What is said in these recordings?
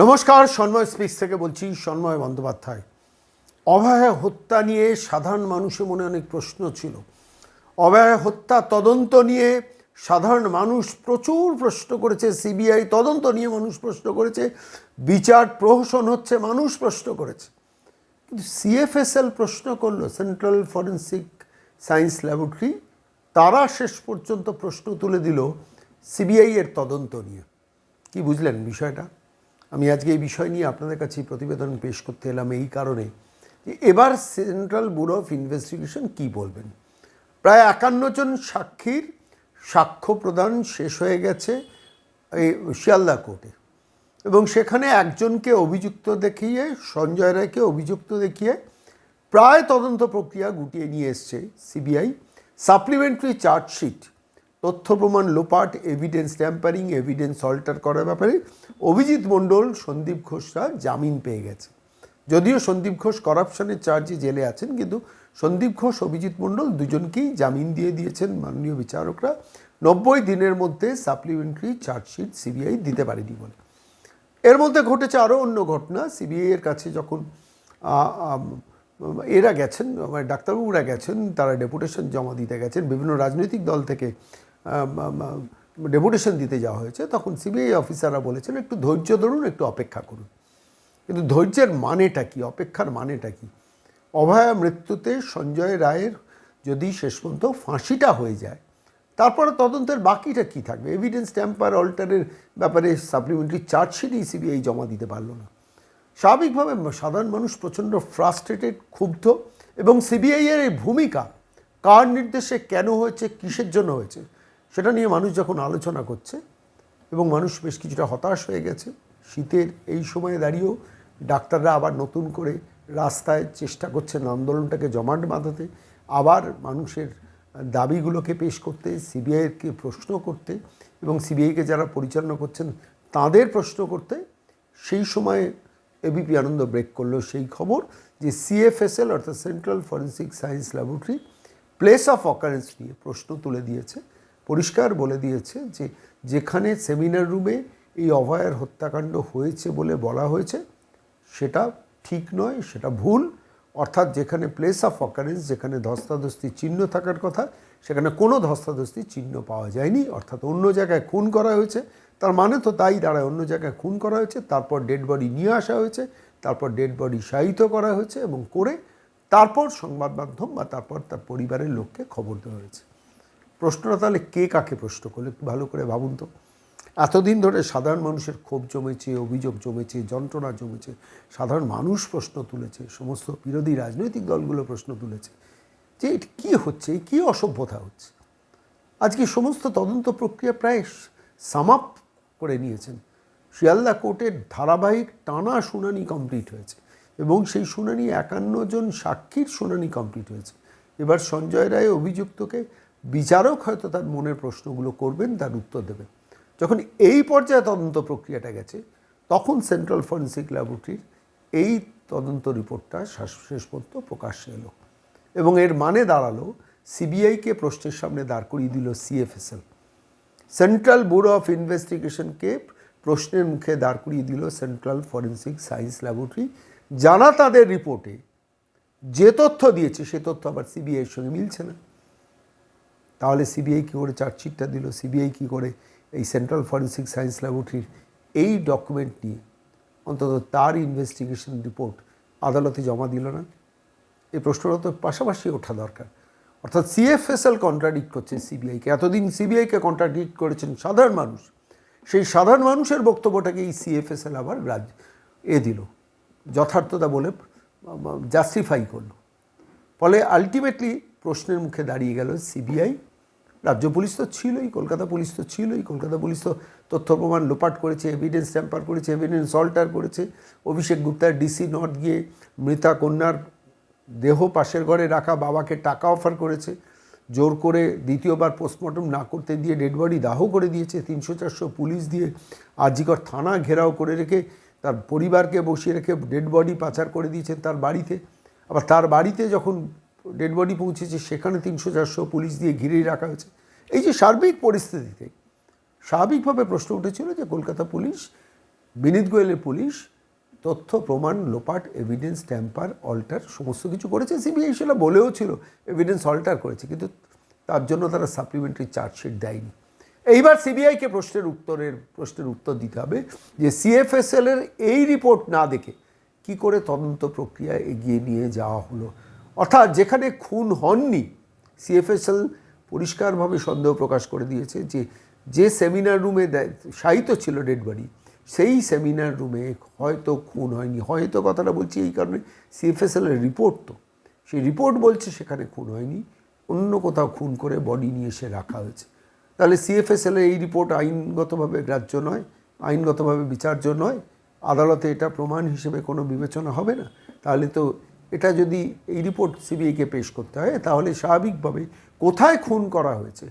নমস্কার, সন্ময় স্পিচ থেকে বলছি, সন্ময় বন্দ্যোপাধ্যায়। অভয়া হত্যা নিয়ে সাধারণ মানুষের মনে অনেক প্রশ্ন ছিল। অভয়া হত্যা তদন্ত নিয়ে সাধারণ মানুষ প্রচুর প্রশ্ন করেছে, সিবিআই তদন্ত নিয়ে মানুষ প্রশ্ন করেছে, বিচার প্রহসন হচ্ছে, মানুষ প্রশ্ন করেছে। কিন্তু সিএফএসএল প্রশ্ন করল, সেন্ট্রাল ফরেন্সিক সায়েন্স ল্যাবরেটরি, তারা শেষ পর্যন্ত প্রশ্ন তুলে দিল, সিবিআই এর তদন্ত নিয়ে। কি বুঝলেন বিষয়টা? আমি আজকে এই বিষয় নিয়ে আপনাদের কাছে প্রতিবেদন পেশ করতে এলাম এই কারণে যে এবার সেন্ট্রাল ব্যুরো অফ ইনভেস্টিগেশন কি বলবেন? প্রায় একান্ন জন সাক্ষীর সাক্ষ্য প্রদান শেষ হয়ে গেছে এই শিয়ালদা কোর্টে। এবং সেখানে একজনকে অভিযুক্ত দেখিয়ে, সঞ্জয় রায়কে অভিযুক্ত দেখিয়ে প্রায় তদন্ত প্রক্রিয়া গুটিয়ে নিয়ে এসছে সিবিআই। সাপ্লিমেন্টারি চার্জশিট তথ্য প্রমাণ, লোপাট এভিডেন্স ট্যাম্পারিং এভিডেন্স অল্টার করার ব্যাপারে অভিজিৎ মণ্ডল, সন্দীপ ঘোষরা জামিন পেয়ে গেছে। যদিও সন্দীপ ঘোষ করাপশনের চার্জে জেলে আছেন, কিন্তু সন্দীপ ঘোষ, অভিজিৎ মণ্ডল দুজনকেই জামিন দিয়ে দিয়েছেন মাননীয় বিচারকরা। নব্বই দিনের মধ্যে সাপ্লিমেন্টারি চার্জশিট সিবিআই দিতে পারেনি বলে। এর মধ্যে ঘটেছে আরও অন্য ঘটনা। সিবিআই এর কাছে যখন এরা গেছেন মানে ডাক্তারবাবুরা গেছেন, তারা ডেপুটেশন জমা দিতে গেছেন। বিভিন্ন রাজনৈতিক দল থেকে ডেপুটেশন দিতে যাওয়া হয়েছে, তখন সিবিআই অফিসাররা বলেছেন, একটু ধৈর্য ধরুন, একটু অপেক্ষা করুন। কিন্তু ধৈর্যের মানেটা কি? অপেক্ষার মানেটা কি? অভয়া মৃত্যুতে সঞ্জয় রায়ের যদি শেষ পর্যন্ত ফাঁসিটা হয়ে যায়, তারপরে তদন্তের বাকিটা কি থাকবে? এভিডেন্স ট্যাম্পার অল্টারের ব্যাপারে সাপ্লিমেন্টারি চার্জশিটই সিবিআই জমা দিতে পারল না। স্বাভাবিকভাবে সাধারণ মানুষ প্রচণ্ড ফ্রাস্ট্রেটেড ক্ষুব্ধ এবং সিবিআইয়ের এই ভূমিকা, কার নির্দেশে কেন হয়েছে, কিসের জন্য হয়েছে সেটা নিয়ে মানুষ যখন আলোচনা করছে এবং মানুষ বেশ কিছুটা হতাশ হয়ে গেছে, শীতের এই সময়ে দাঁড়িয়েও ডাক্তাররা আবার নতুন করে রাস্তায় চেষ্টা করছেন আন্দোলনটাকে জমাট বাঁধাতে। আবার মানুষের দাবিগুলোকে পেশ করতে, সিবিআইকে প্রশ্ন করতে এবং সিবিআইকে যারা পরিচালনা করছেন তাদের প্রশ্ন করতে সেই সময়ে এবিপি আনন্দ ব্রেক করল। সেই খবর যে সিএফএসএল অর্থাৎ central forensic science laboratory place of occurrence নিয়ে প্রশ্ন তুলে দিয়েছে। পরিষ্কার বলে দিয়েছে যে যেখানে সেমিনার রুমে এই অভয়ার হত্যাকাণ্ড হয়েছে বলে বলা হয়েছে, সেটা ঠিক নয়, সেটা ভুল। অর্থাৎ যেখানে প্লেস অফ অকারেন্স যেখানে ধস্তাধস্তির চিহ্ন থাকার কথা, সেখানে কোনো ধস্তাধস্তির চিহ্ন পাওয়া যায়নি। অর্থাৎ অন্য জায়গায় খুন করা হয়েছে, তার মানে তো তাই দাঁড়ায়। অন্য জায়গায় খুন করা হয়েছে, তারপর ডেড বডি নিয়ে আসা হয়েছে, তারপর ডেড বডি শায়িত করা হয়েছে এবং করে তারপর সংবাদ মাধ্যম বা তারপর তার পরিবারের লোককে খবর দেওয়া হয়েছে। প্রশ্নটা তাহলে কে কাকে প্রশ্ন করলে একটু ভালো করে ভাবুন তো। এতদিন ধরে সাধারণ মানুষের ক্ষোভ জমেছে, অভিযোগ জমেছে, যন্ত্রণা জমেছে, সাধারণ মানুষ প্রশ্ন তুলেছে, সমস্ত বিরোধী রাজনৈতিক দলগুলো প্রশ্ন তুলেছে যে এটা কী হচ্ছে কী অসভ্যতা হচ্ছে। আজকে সমস্ত তদন্ত প্রক্রিয়া প্রায় সামাপ করে নিয়েছেন। শিয়ালদা কোর্টের ধারাবাহিক টানা শুনানি কমপ্লিট হয়েছে এবং সেই শুনানি একান্ন জন সাক্ষীর শুনানি কমপ্লিট হয়েছে। এবার সঞ্জয় রায় অভিযুক্তকে বিচারক হয়তো তার মনের প্রশ্নগুলো করবেন, তার উত্তর দেবেন। যখন এই পর্যায়ে তদন্ত প্রক্রিয়াটা গেছে, তখন সেন্ট্রাল ফরেন্সিক ল্যাবরেটরির এই তদন্ত রিপোর্টটা শেষ- পর্যন্ত প্রকাশ্যে এলো এবং এর মানে দাঁড়াল, সিবিআইকে প্রশ্নের সামনে দাঁড় করিয়ে দিল সিএফএসএল সেন্ট্রাল ব্যুরো অফ ইনভেস্টিগেশনকে প্রশ্নের মুখে দাঁড় করিয়ে দিল সেন্ট্রাল ফরেন্সিক সায়েন্স ল্যাবরেটরি যারা তাদের রিপোর্টে যে তথ্য দিয়েছে, সে তথ্য আবার সিবিআইয়ের সঙ্গে মিলছে না। তাহলে সিবিআই কী করে চার্জশিটটা দিল? সিবিআই কী করে এই সেন্ট্রাল ফরেন্সিক সায়েন্স ল্যাবরেটরির এই ডকুমেন্ট নিয়ে? অন্তত তার ইনভেস্টিগেশন রিপোর্ট আদালতে জমা দিল না। এই প্রশ্নটা তো পাশাপাশি ওঠা দরকার। অর্থাৎ সিএফএসএল কন্ট্রাডিক্ট করছে সিবিআইকে এতদিন সিবিআইকে কন্ট্রাডিক্ট করেছেন সাধারণ মানুষ। সেই সাধারণ মানুষের বক্তব্যটাকে এই সিএফএসএল আবার রাজ এ দিল। যথার্থতা বলে জাস্টিফাই করল। ফলে আলটিমেটলি প্রশ্নের মুখে দাঁড়িয়ে গেল সিবিআই রাজ্য পুলিশ তো ছিলই, কলকাতা পুলিশ তো ছিলই, কলকাতা পুলিশ তো তথ্য প্রমাণ লোপাট করেছে এভিডেন্স ট্যাম্পার করেছে এভিডেন্স অল্টার করেছে। অভিষেক গুপ্তার ডিসি নর্থ গিয়ে মৃতা কন্যার দেহ পাশের ঘরে রাখা, বাবাকে টাকা অফার করেছে। জোর করে দ্বিতীয়বার পোস্টমর্টম না করতে দিয়ে ডেড বডি দাহ করে দিয়েছে। তিনশো চারশো পুলিশ দিয়ে আজিকর থানা ঘেরাও করে রেখে তার পরিবারকে বসিয়ে রেখে ডেড বডি পাচার করে দিয়েছেন তার বাড়িতে। আবার তার বাড়িতে যখন ডেড বডি পৌঁছেছে, সেখানে তিনশো চারশো পুলিশ দিয়ে ঘিরেই রাখা হয়েছে। এই যে সার্বিক পরিস্থিতিতে স্বাভাবিকভাবে প্রশ্ন উঠেছিল যে কলকাতা পুলিশ, বিনীত গোয়েলের পুলিশ, তথ্য, প্রমাণ, লোপাট এভিডেন্স ট্যাম্পার অল্টার সমস্ত কিছু করেছে। সিবিআই সেটা বলেও ছিল এভিডেন্স অল্টার করেছে, কিন্তু তার জন্য তারা সাপ্লিমেন্টারি চার্জশিট দেয়নি। এইবার সিবিআইকে প্রশ্নের উত্তরের, প্রশ্নের উত্তর দিতে হবে যে সিএফএসএল এর এই রিপোর্ট না দেখে কি করে তদন্ত প্রক্রিয়া এগিয়ে নিয়ে যাওয়া হলো। অর্থাৎ যেখানে খুন হননি সিএফএসএল পরিষ্কারভাবে সন্দেহ প্রকাশ করে দিয়েছে যে যে সেমিনার রুমে শায়িত ছিল ডেড বডি সেই সেমিনার রুমে হয়তো খুন হয়নি। হয়তো কথাটা বলছি এই কারণে সিএফএসএল এর রিপোর্ট তো। সেই রিপোর্ট বলছে সেখানে খুন হয়নি, অন্য কোথাও খুন করে বডি নিয়ে এসে রাখা হয়েছে। তাহলে সিএফএসএল এই রিপোর্ট আইনগতভাবে গ্রাহ্য নয়, আইনগতভাবে বিচার্য নয়, আদালতে এটা প্রমাণ হিসেবে কোনো বিবেচনা হবে না? তাহলে তো এটা যদি এই রিপোর্ট সিবিআইকে পেশ করতে হয়, তাহলে স্বাভাবিকভাবে কোথায় খুন করা হয়েছে,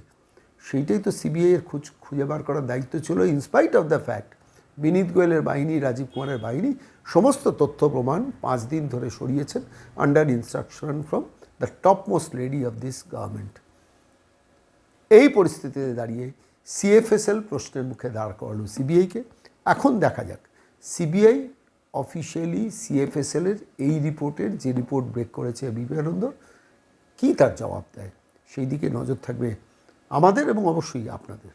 সেইটাই তো সিবিআইয়ের খুঁজ, খুঁজে বার করার দায়িত্ব ছিল। In spite of the fact Vineet গোয়েলের বাহিনী, রাজীব কুমারের বাহিনী, সমস্ত তথ্য প্রমাণ পাঁচ দিন ধরে সরিয়েছেন under instruction from the top most lady of this government এই পরিস্থিতিতে দাঁড়িয়ে সিএফএসএল প্রশ্নের মুখে দাঁড় করালো সিবিআইকে এখন দেখা যাক সিবিআই অফিসিয়ালি সিএফএসএল এর এই রিপোর্টের যে রিপোর্ট ব্রেক করেছে বিবেকানন্দ, কী তার জবাব দেয়? সেই দিকে নজর থাকবে আমাদের এবং অবশ্যই আপনাদের।